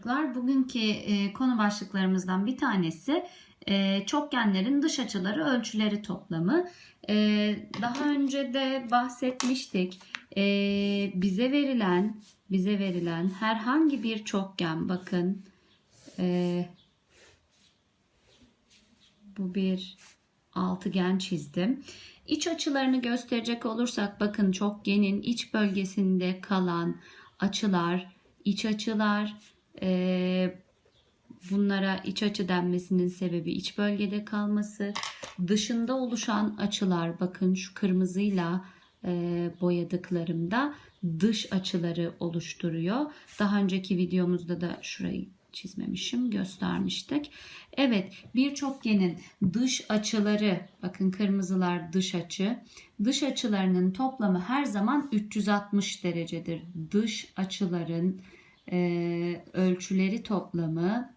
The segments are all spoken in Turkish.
çocuklar. Bugünkü e, konu başlıklarımızdan bir tanesi e, çokgenlerin dış açıları ölçüleri toplamı. E, daha önce de bahsetmiştik. Bize verilen bize verilen herhangi bir çokgen bakın bu bir altıgen çizdim. İç açılarını gösterecek olursak bakın çokgenin iç bölgesinde kalan açılar, iç açılar, e, bunlara iç açı denmesinin sebebi iç bölgede kalması. Dışında oluşan açılar bakın şu kırmızıyla e, boyadıklarımda dış açıları oluşturuyor. Daha önceki videomuzda da şurayı çizmemişim göstermiştik. Evet bir çokgenin dış açıları bakın kırmızılar dış açı. Dış açılarının toplamı her zaman 360 derecedir. Dış açıların e, ölçüleri toplamı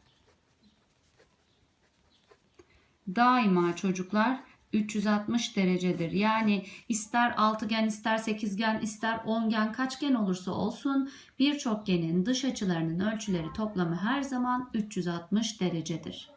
daima çocuklar 360 derecedir. Yani ister altıgen, ister sekizgen, ister ongen, kaçgen olursa olsun bir çokgenin dış açılarının ölçüleri toplamı her zaman 360 derecedir.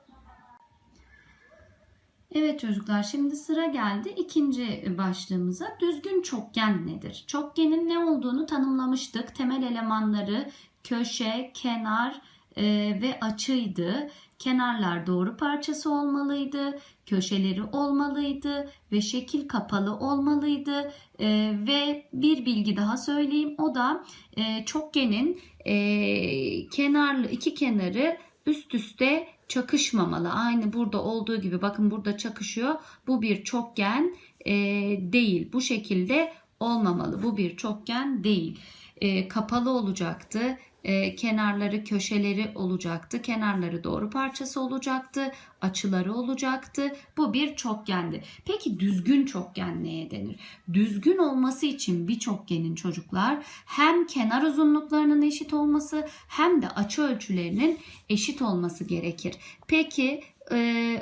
Evet çocuklar şimdi sıra geldi ikinci başlığımıza. Düzgün çokgen nedir? Çokgenin ne olduğunu tanımlamıştık. Temel elemanları köşe, kenar e, ve açıydı. Kenarlar doğru parçası olmalıydı, köşeleri olmalıydı ve şekil kapalı olmalıydı. E, ve bir bilgi daha söyleyeyim o da e, çokgenin e, kenarlı iki kenarı üst üste çakışmamalı. Aynı burada olduğu gibi bakın burada çakışıyor. Bu bir çokgen e, değil. Bu şekilde olmamalı. Bu bir çokgen değil. E, kapalı olacaktı. E, kenarları köşeleri olacaktı. Kenarları doğru parçası olacaktı. Açıları olacaktı. Bu bir çokgendi. Peki düzgün çokgen neye denir? Düzgün olması için bir çokgenin çocuklar hem kenar uzunluklarının eşit olması hem de açı ölçülerinin eşit olması gerekir. Peki e,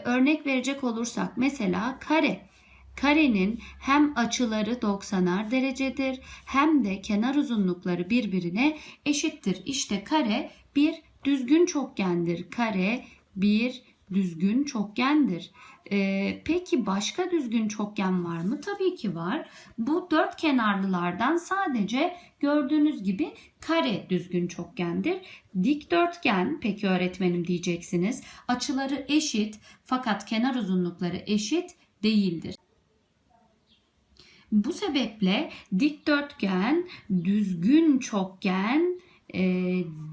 örnek verecek olursak mesela kare. Karenin hem açıları 90'ar derecedir hem de kenar uzunlukları birbirine eşittir. İşte kare bir düzgün çokgendir. Kare bir düzgün çokgendir. Ee, peki başka düzgün çokgen var mı? Tabii ki var. Bu dört kenarlılardan sadece gördüğünüz gibi kare düzgün çokgendir. Dikdörtgen peki öğretmenim diyeceksiniz. Açıları eşit fakat kenar uzunlukları eşit değildir. Bu sebeple dikdörtgen düzgün çokgen e,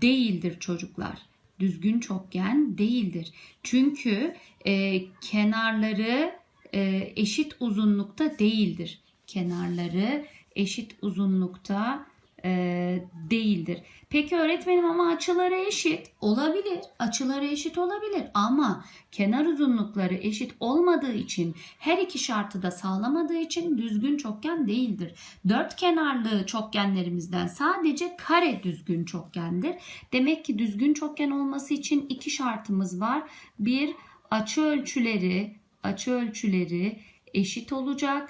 değildir çocuklar. Düzgün çokgen değildir. Çünkü e, kenarları e, eşit uzunlukta değildir. Kenarları eşit uzunlukta e, değildir. Peki öğretmenim ama açıları eşit olabilir. Açıları eşit olabilir ama kenar uzunlukları eşit olmadığı için her iki şartı da sağlamadığı için düzgün çokgen değildir. Dört kenarlı çokgenlerimizden sadece kare düzgün çokgendir. Demek ki düzgün çokgen olması için iki şartımız var. Bir açı ölçüleri açı ölçüleri eşit olacak.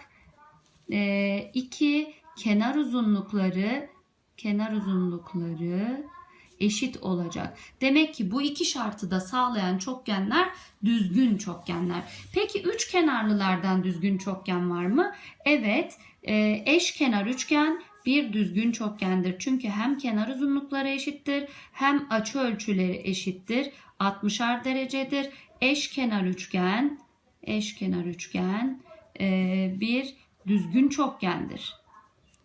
E, iki kenar uzunlukları kenar uzunlukları eşit olacak. Demek ki bu iki şartı da sağlayan çokgenler düzgün çokgenler. Peki üç kenarlılardan düzgün çokgen var mı? Evet, e, eş kenar üçgen bir düzgün çokgendir. Çünkü hem kenar uzunlukları eşittir hem açı ölçüleri eşittir. 60'ar derecedir. Eş kenar üçgen, eş kenar üçgen e, bir düzgün çokgendir.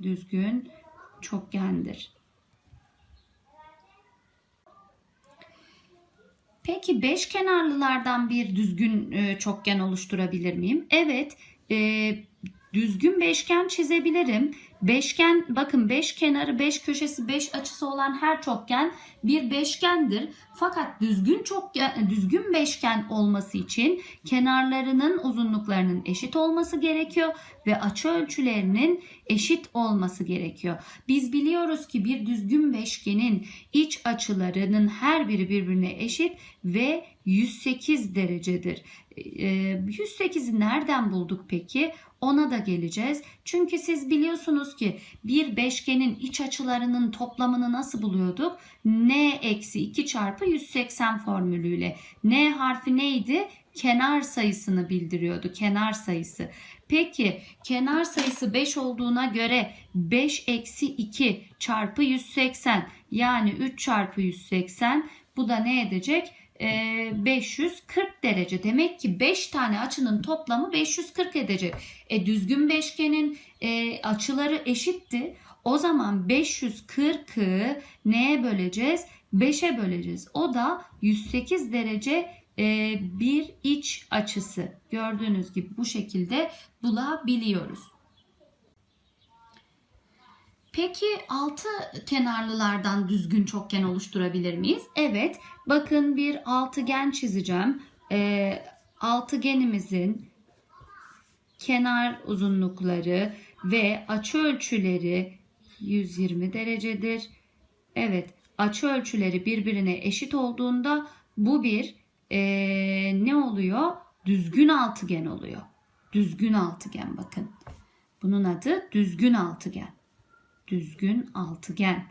Düzgün çokgendir. Peki beş kenarlılardan bir düzgün e, çokgen oluşturabilir miyim? Evet, e, düzgün beşgen çizebilirim. Beşgen bakın beş kenarı, beş köşesi, beş açısı olan her çokgen bir beşgendir. Fakat düzgün çokgen, düzgün beşgen olması için kenarlarının uzunluklarının eşit olması gerekiyor ve açı ölçülerinin eşit olması gerekiyor. Biz biliyoruz ki bir düzgün beşgenin iç açılarının her biri birbirine eşit ve 108 derecedir. Ee, 108'i nereden bulduk peki? Ona da geleceğiz. Çünkü siz biliyorsunuz ki bir beşgenin iç açılarının toplamını nasıl buluyorduk? n eksi 2 çarpı 180 formülüyle. n harfi neydi? Kenar sayısını bildiriyordu. Kenar sayısı. Peki kenar sayısı 5 olduğuna göre 5 eksi 2 çarpı 180 yani 3 çarpı 180 bu da ne edecek? Ee, 540 derece. Demek ki 5 tane açının toplamı 540 edecek. E, düzgün beşgenin e, açıları eşitti. O zaman 540'ı neye böleceğiz? 5'e böleceğiz. O da 108 derece e, bir iç açısı. Gördüğünüz gibi bu şekilde bulabiliyoruz. Peki altı kenarlılardan düzgün çokgen oluşturabilir miyiz? Evet. Bakın bir altıgen çizeceğim. E, altıgenimizin kenar uzunlukları ve açı ölçüleri 120 derecedir. Evet, açı ölçüleri birbirine eşit olduğunda bu bir eee, ne oluyor? Düzgün altıgen oluyor. Düzgün altıgen bakın. Bunun adı düzgün altıgen. Düzgün altıgen.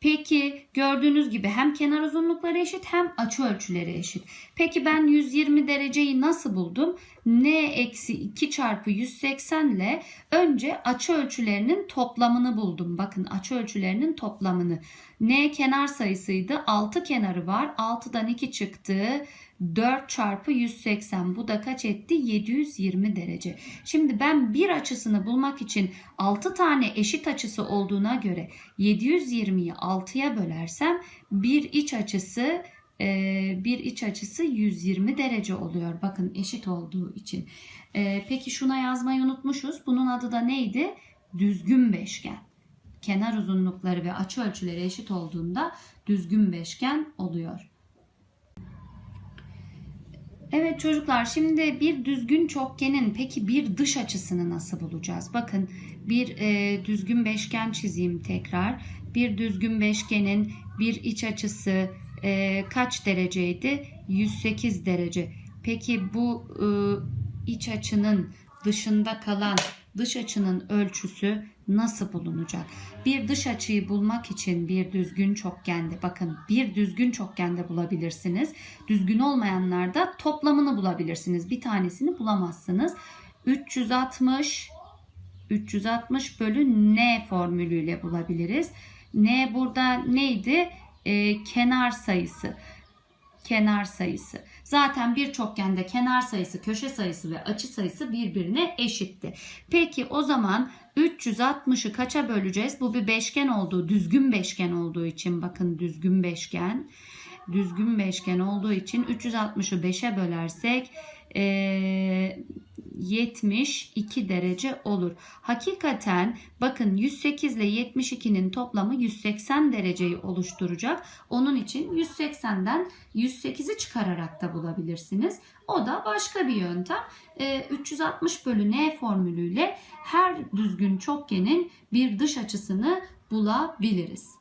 Peki gördüğünüz gibi hem kenar uzunlukları eşit hem açı ölçüleri eşit. Peki ben 120 dereceyi nasıl buldum? n eksi 2 çarpı 180 ile önce açı ölçülerinin toplamını buldum. Bakın açı ölçülerinin toplamını. n kenar sayısıydı. 6 kenarı var. 6'dan 2 çıktı. 4 çarpı 180 bu da kaç etti? 720 derece. Şimdi ben bir açısını bulmak için 6 tane eşit açısı olduğuna göre 720'yi 6'ya bölersem bir iç açısı e, bir iç açısı 120 derece oluyor. Bakın eşit olduğu için. E, Peki şuna yazmayı unutmuşuz. Bunun adı da neydi? Düzgün beşgen. Kenar uzunlukları ve açı ölçüleri eşit olduğunda düzgün beşgen oluyor. Evet çocuklar şimdi bir düzgün çokgenin peki bir dış açısını nasıl bulacağız? Bakın bir e, düzgün beşgen çizeyim tekrar. Bir düzgün beşgenin bir iç açısı e, kaç dereceydi? 108 derece. Peki bu e, iç açının dışında kalan dış açının ölçüsü nasıl bulunacak? Bir dış açıyı bulmak için bir düzgün çokgende bakın bir düzgün çokgende bulabilirsiniz. Düzgün olmayanlarda toplamını bulabilirsiniz. Bir tanesini bulamazsınız. 360 360 bölü n formülüyle bulabiliriz. N burada neydi? Ee, kenar sayısı kenar sayısı. Zaten bir kenar sayısı, köşe sayısı ve açı sayısı birbirine eşitti. Peki o zaman 360'ı kaça böleceğiz? Bu bir beşgen olduğu, düzgün beşgen olduğu için bakın düzgün beşgen. Düzgün beşgen olduğu için 360'ı 5'e bölersek eee 72 derece olur. Hakikaten bakın 108 ile 72'nin toplamı 180 dereceyi oluşturacak. Onun için 180'den 108'i çıkararak da bulabilirsiniz. O da başka bir yöntem. Ee, 360 bölü n formülüyle her düzgün çokgenin bir dış açısını bulabiliriz.